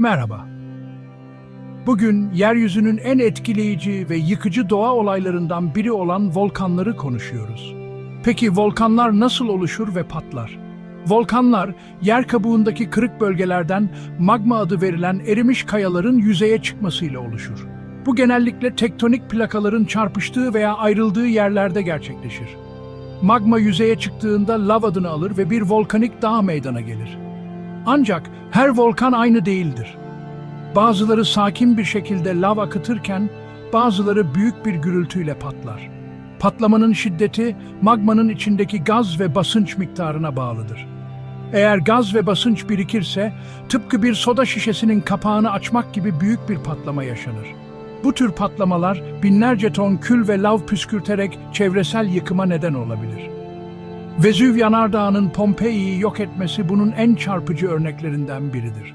Merhaba. Bugün yeryüzünün en etkileyici ve yıkıcı doğa olaylarından biri olan volkanları konuşuyoruz. Peki volkanlar nasıl oluşur ve patlar? Volkanlar, yer kabuğundaki kırık bölgelerden magma adı verilen erimiş kayaların yüzeye çıkmasıyla oluşur. Bu genellikle tektonik plakaların çarpıştığı veya ayrıldığı yerlerde gerçekleşir. Magma yüzeye çıktığında lav adını alır ve bir volkanik dağ meydana gelir. Ancak her volkan aynı değildir. Bazıları sakin bir şekilde lav akıtırken bazıları büyük bir gürültüyle patlar. Patlamanın şiddeti magmanın içindeki gaz ve basınç miktarına bağlıdır. Eğer gaz ve basınç birikirse tıpkı bir soda şişesinin kapağını açmak gibi büyük bir patlama yaşanır. Bu tür patlamalar binlerce ton kül ve lav püskürterek çevresel yıkıma neden olabilir. Vezüv yanardağının Pompei'yi yok etmesi bunun en çarpıcı örneklerinden biridir.